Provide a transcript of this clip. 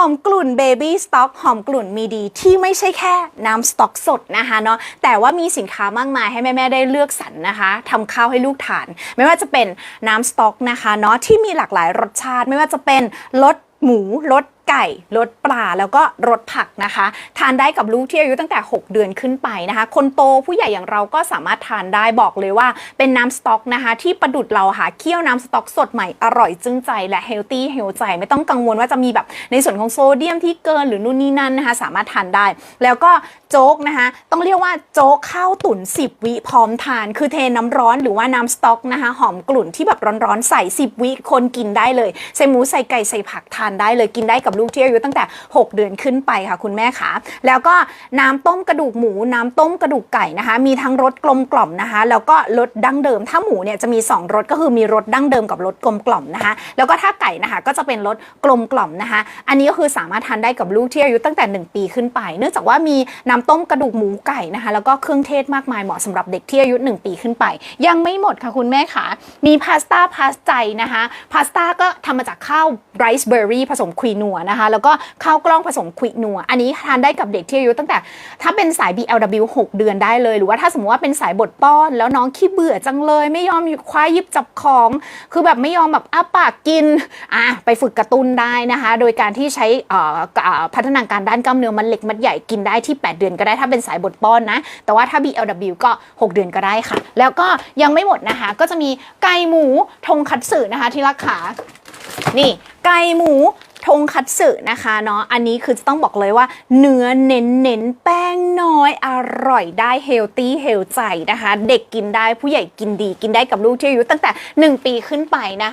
อมกลุ่นเบบี้สต็อกหอมกลุ่นมีดีที่ไม่ใช่แค่น้ำสต็อกสดนะคะเนาะแต่ว่ามีสินค้ามากมายให้แม่ ๆ ได้เลือกสรรนะคะทำข้าวให้ลูกทาน ไม่ว่าจะเป็นน้ำสต็อกนะคะเนาะที่มีหลากหลายรสชาติ ไม่ว่าจะเป็นรสหมูรส ไก่รสปลาแล้วก็รสผักนะคะ ทานได้กับลูกที่อายุตั้งแต่ 6 เดือนขึ้นไปนะคะ คนโตผู้ใหญ่อย่างเราก็สามารถทานได้บอกเลยว่า เป็นน้ำสต๊อกนะคะ ที่ประดุดเราค่ะเคี่ยวน้ำสต๊อกสดใหม่อร่อยจึ้งใจและเฮลตี้เฮลใจไม่ต้องกังวลว่าจะมีแบบในส่วนของโซเดียมที่เกินหรือนู่นนี่นั่นนะคะ สามารถทานได้ แล้วก็โจ๊กนะคะต้องเรียกว่าโจ๊กข้าวตุ๋น10 วิพร้อมทาน คือเทน้ำร้อนหรือว่าน้ำสต๊อกนะคะหอมกลุ่นที่แบบร้อนๆใส่ 10 วิคนกินได้เลยใส่หมูใส่ไก่ใส่ผักทานได้เลยกินได้กับลูกที่อายุตั้งแต่ 6 เดือนขึ้นไปค่ะคุณแม่คะแล้วก็น้ำต้มกระดูกหมู น้ำต้มกระดูกไก่นะคะ มีทั้งรสกลมกล่อมนะคะ แล้วก็รสดั้งเดิม ถ้าหมูเนี่ยจะมี 2รสก็คือมีรสดั้งเดิมกับรสกลมกล่อมนะคะ แล้วก็ถ้าไก่นะคะก็จะเป็นรสกลมกล่อมนะคะ อันนี้ก็คือสามารถทานได้กับลูกที่อายุตั้งแต่ 1 ปีขึ้นไป เนื่องจากว่ามีน้ำต้มกระดูกหมูไก่นะคะ แล้วก็เครื่องเทศมากมายเหมาะสำหรับเด็กที่อายุ 1 ปีขึ้นไป ยังไม่หมดค่ะคุณแม่ค่ะ มีพาสต้าพาสใจนะคะ พาสต้าก็ทำมาจากข้าวไรซ์เบอร์รี่ผสมควีนัวนะคะ แล้วก็ข้าวกล้องผสมควีนัว อันนี้ทานได้กับเด็กที่อายุตั้งแต่ ถ้าเป็นสาย BLW 6 เดือนได้เลย หรือว่าถ้าสมมติว่าเป็นสายบดป้อน แล้วน้องขี้เบื่อจังเลย ไม่ยอมคว้าหยิบจับของ คือแบบไม่ยอมแบบอ้าปากกินอะไปฝึกกระตุ้นได้นะคะ โดยการที่ใช้พัฒนาการด้านกล้ามเนื้อมันเล็กมัดใหญ่กินได้ที่ 8 เดือนก็ได้ถ้าเป็นสายบดป้อนนะ แต่ว่าถ้า BLW ก็ 6 เดือนก็ได้ค่ะ แล้วก็ยังไม่หมดนะคะ ก็จะมีไก่หมูทงคัตสึนะคะที่รักขานี่ไก่หมู ทงคัตสึนะคะเนาะอันนี้คือจะต้องบอกเลยว่า เนื้อเน้นเน้นแป้งน้อยอร่อยได้เฮลตี้เฮลใจนะคะ เด็กกินได้ผู้ใหญ่กินดีกินได้กับลูกที่อายุตั้งแต่ 1 ปีขึ้นไปนะคะ